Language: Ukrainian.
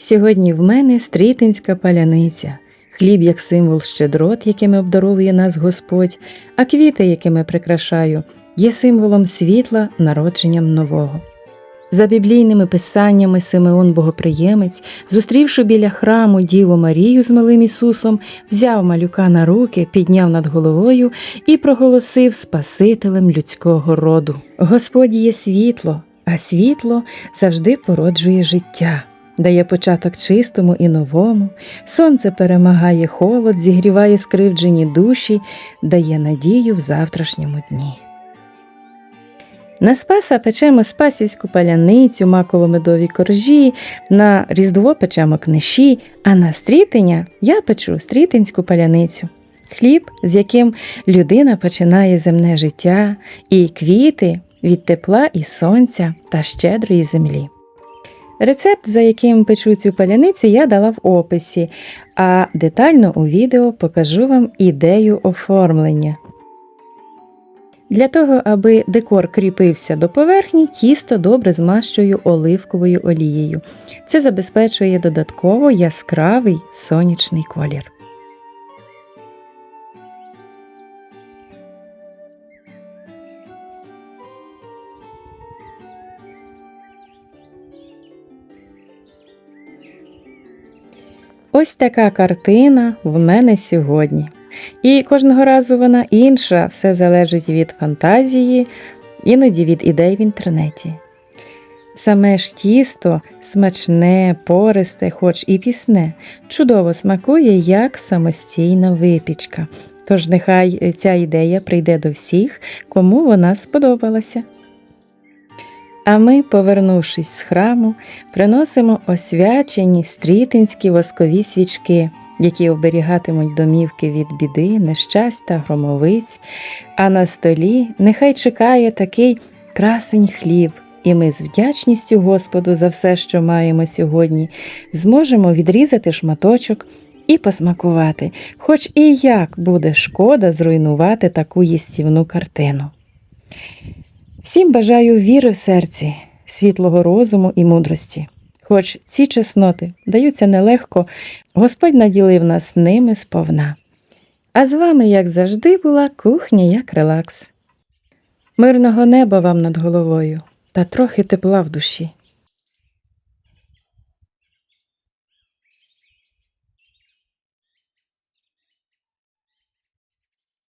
Сьогодні в мене стрітинська паляниця, хліб як символ щедрот, якими обдаровує нас Господь, а квіти, якими прикрашаю, є символом світла, народженням нового. За біблійними писаннями Симеон Богоприємець, зустрівши біля храму Діву Марію з малим Ісусом, взяв малюка на руки, підняв над головою і проголосив Спасителем людського роду. Господь є світло, а світло завжди породжує життя. Дає початок чистому і новому, сонце перемагає холод, зігріває скривджені душі, дає надію в завтрашньому дні. На Спаса печемо спасівську паляницю, маково-медові коржі, на Різдво печемо книші, а на стрітення я печу стрітинську паляницю. Хліб, з яким людина починає земне життя, і квіти від тепла і сонця та щедрої землі. Рецепт, за яким печу цю паляницю, я дала в описі, а детально у відео покажу вам ідею оформлення. Для того, аби декор кріпився до поверхні, тісто добре змащую оливковою олією. Це забезпечує додатково яскравий сонячний колір. Ось така картина в мене сьогодні. І кожного разу вона інша, все залежить від фантазії, іноді від ідей в інтернеті. Саме ж тісто смачне, пористе, хоч і пісне, чудово смакує як самостійна випічка. Тож нехай ця ідея прийде до всіх, кому вона сподобалася. А ми, повернувшись з храму, приносимо освячені стрітинські воскові свічки, які оберігатимуть домівки від біди, нещастя, громовиць, а на столі нехай чекає такий красень хліб, і ми з вдячністю Господу за все, що маємо сьогодні, зможемо відрізати шматочок і посмакувати, хоч і як буде шкода зруйнувати таку їстівну картину. Всім бажаю віри в серці, світлого розуму і мудрості. Хоч ці чесноти даються нелегко, Господь наділив нас ними сповна. А з вами, як завжди, була кухня як релакс. Мирного неба вам над головою та трохи тепла в душі.